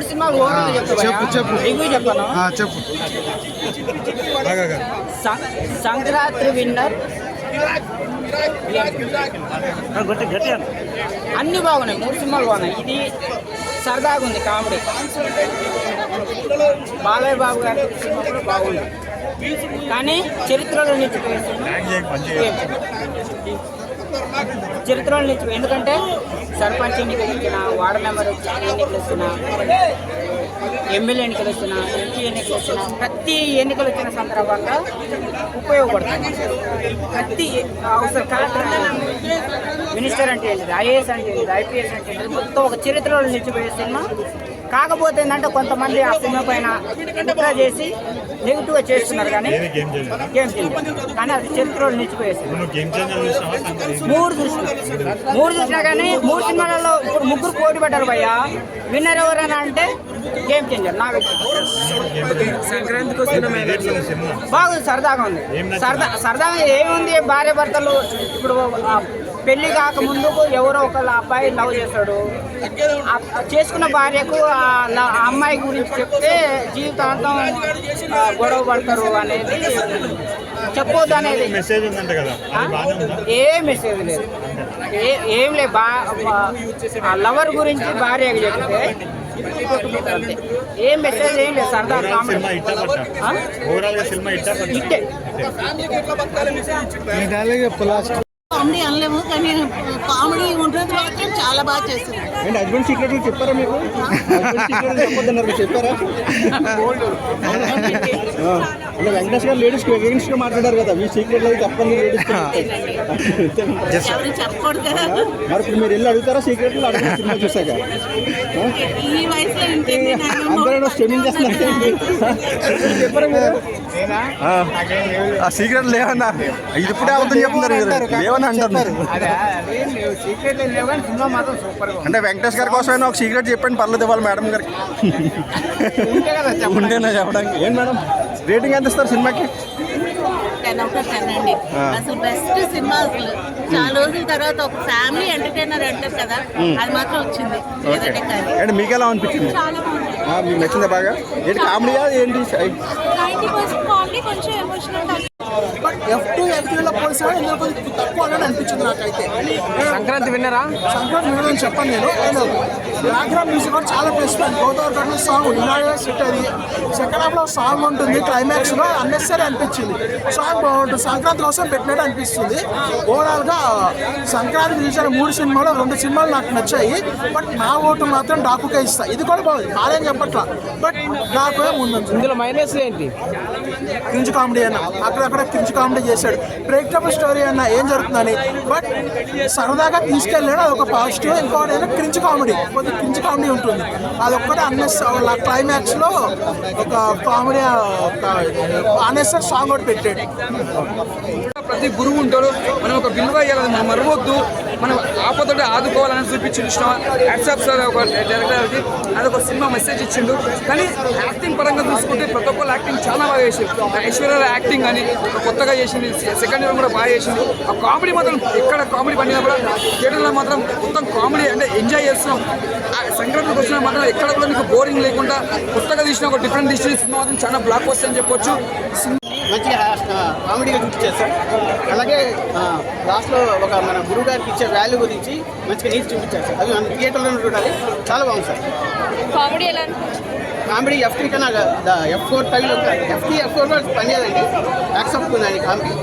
మూడు సినిమాలు ఓవరాల్ చెప్పు, చెప్పు. చెప్పాను. చెప్పు. సం- సంక్రాంతి విన్నర్. అన్ని. బాగున్నాయి మూడు సినిమాలు బాగున్నాయి. ఇది సరదాగా ఉంది కామెడీ. బాలయ్య బాబు గారి సినిమా బాగుంది. కానీ చరిత్రలో నిలిచిపోయే సినిమా ఏం? చరిత్రలో నిలిచిపోయి ఎందుకంటే సర్పంచ్ ఎన్నికలు ఇచ్చిన వార్డు మెంబర్ ఎన్నికలు ఇచ్చిన ఎమ్మెల్యే ఎన్నికలు వచ్చిన ఎంపీ ఎన్నికలు వచ్చిన ప్రతి ఎన్నికలు వచ్చిన సందర్భంగా ఉపయోగపడుతుంది. ప్రతి అవసరం కలెక్టర్ మినిస్టర్ అంటే ఏంటిది? ఐఏఎస్ అంటే ఏంటిది? ఐపీఎస్ అంటే ఏంటిది? మొత్తం ఒక చరిత్రలో నిలిచిపోయే సినిమా కాకపోతే ఏంటంటే కొంతమంది ఆ సినిమా పైన కుట్ర చేసి నెగిటివ్గా చేస్తున్నారు కానీ గేమ్ చేంజర్ గేమ్ చేంజర్ కానీ అది చరిత్రలో నిలిచిపోయే సినిమా నువ్వు గేమ్ చేంజర్ చూసినావా? సంక్రాంతి మూడు చూసిన. మూడు చూసినా కానీ మూడు సినిమాలలో ఇప్పుడు ముగ్గురు పోటీ పడ్డారు భయ్యా. విన్నర్ ఎవరైనా అంటే గేమ్ చేంజర్ నా బాగుంది సరదాగా ఉంది? సరదా సరదాగా ఏముంది? భార్య భర్తలు ఇప్పుడు ఆ పెళ్ళి కాక ముందుకు ఎవరో ఒకళ్ళ అబ్బాయి లవ్ ఆ చేసుకున్న భార్యకు ఆ అమ్మాయి గురించి చెప్తే జీవితాంతం గొడవ పడతారు అనేది చెప్పొద్దు అనేది. మెసేజ్ ఉందంట కదా. ఏ మెసేజ్ లేదు. ఏ ఏం లేదు. బా లవర్ గురించి భార్యకి చెప్తే. ఏం మెసేజ్ ఏం లేదు. సరదా కామెడీ సినిమా ఇట్టా కామెడీ అనలేము కానీ కామెడీ ఉంటుంది మాత్రం చాలా బాగా చేసింది ఏంటి హస్బెండ్ సీక్రెట్ చెప్పారా మీకు? చెప్పారా? అంటే వెంకటేష్ గారు లేడీస్ అగేన్స్ట్గా మాట్లాడారు కదా మీ సీక్రెట్లో చెప్పండి లేడీస్ మరి ఇప్పుడు మీరు వెళ్ళి అడుగుతారా సీక్రెట్లో? అడుగుతారా సినిమా చూసాక? అందరూ స్టెమింగ్ చేస్తున్నారు ఆ సీక్రెట్ లేవన్నా. ఇది ఇప్పుడే అవుతుంది చెప్తున్నారు లేవని అదే అదేం గా అంటే వెంకటేష్ గారి కోసమైనా ఒక సీక్రెట్ చెప్పండి పర్లేదు ఇవ్వాలి మేడం గారికి. ఉంటే కదా చెప్పండి. ఉండేనా చెప్పడానికి. ఏం మేడం? రేటింగ్ ఎంత ఇస్తారు సినిమాకి? టెన్ అవుట్ ఆఫ్ టెన్ అండి. అసలు బెస్ట్ సినిమా అసలు. చాలా రోజుల తర్వాత ఒక ఫ్యామిలీ ఎంటర్టైనర్ అంటారు కదా అది మాత్రం వచ్చింది. మీకు ఎలా అనిపించింది? మీకు నచ్చిందా బాగా? ఏంటి కామెడీయా ఏంటి? నైంటీ పర్సెంట్ కామెడీ కొంచెం emotional touch but F two F ఇందులో కొంచెం తక్కువ అని అనిపించింది నాకైతే. సంక్రాంతి విన్నరా? సంక్రాంతి వినడం చెప్పాను నేను. నేను బ్యాక్గ్రౌండ్ మ్యూజిక్ కూడా చాలా ప్లేస్ గోదావరి గట్ల సాంగ్ వినాయక సెట్ అది సెకండ్ హాఫ్లో సాంగ్ ఉంటుంది క్లైమాక్స్లో అన్నెసరీ అనిపించింది. సాంగ్ బాగుంటుంది. సంక్రాంతి కోసం పెట్టినట్టు అనిపిస్తుంది. ఓవరాల్గా సంక్రాంతి తీసిన మూడు సినిమాలు రెండు సినిమాలు నాకు నచ్చాయి. బట్ నా ఓటు మాత్రం డాకుకే ఇస్తా. ఇది కూడా బాగుంది. బాగాలేం చెప్పట్లా. బట్ డాకుకే ముందు ఇందులో మైనస్ ఏంటి? క్రింజ్ కామెడీ అన్న. అక్కడక్కడ క్రింజ్ కామెడీ చేశాడు. బ్రేక్అప్ స్టోరీ అన్న ఏం జరుగుతుందని. బట్ సరదాగా తీసుకెళ్ళాడు అది ఒక పాజిటివ్ ఇంకోటి ఏదో కామెడీ కొద్దిగా క్రించ్ కామెడీ ఉంటుంది. అది అన్నెస్ క్లైమాక్స్లో ఒక కామెడీ అన్నెసర్ సాంగ్ ఒకటి పెట్టాడు. ప్రతి గురువు ఉంటాడు. మనం ఒక విలువ ఇవ్వాలి మనం మరవద్దు. మనం ఆపదతో ఆదుకోవాలని చూపించిండు ఇష్టం వాట్సాప్ సార్ ఒక డైరెక్టర్కి అది ఒక సినిమా మెసేజ్ ఇచ్చిండు. కానీ యాక్టింగ్ పరంగా చూసుకుంటే ప్రతి ఒక్కరు యాక్టింగ్ చాలా బాగా చేసిండు. ఐశ్వర్య యాక్టింగ్ అని కొత్తగా చేసింది సెకండ్ ఇయర్ కూడా బాగా చేసింది ఆ కామెడీ మాత్రం ఎక్కడ కామెడీ పండినా కూడా థియేటర్లో మాత్రం మొత్తం కామెడీ అంటే ఎంజాయ్ చేస్తున్నాం. ఆ సంక్రాంతికి వచ్చిన మాత్రం ఎక్కడ కూడా నీకు బోరింగ్ లేకుండా కొత్తగా తీసిన ఒక డిఫరెంట్ డిస్ట్రీ సినిమా మాత్రం చాలా బ్లాక్ వస్తుంది అని చెప్పొచ్చు. మంచిగా కామెడీగా చూపించేస్తాం అలాగే లాస్ట్లో ఒక మన గురువు గారికి ఇచ్చే వాల్యూ గురించి మంచిగా నీతి చూపించారు సార్. అది మన థియేటర్లో చూడాలి. చాలా బాగుంది సార్. కామెడీ ఎలా కామెడీ ఎఫ్ త్రీ కన్నా ఎఫ్ ఫోర్ ఫైవ్లో ఎఫ్ త్రీ ఎఫ్ ఫోర్లో పనిచేయాలండి యాక్సెప్ట్ ఉందండి కామెడీ.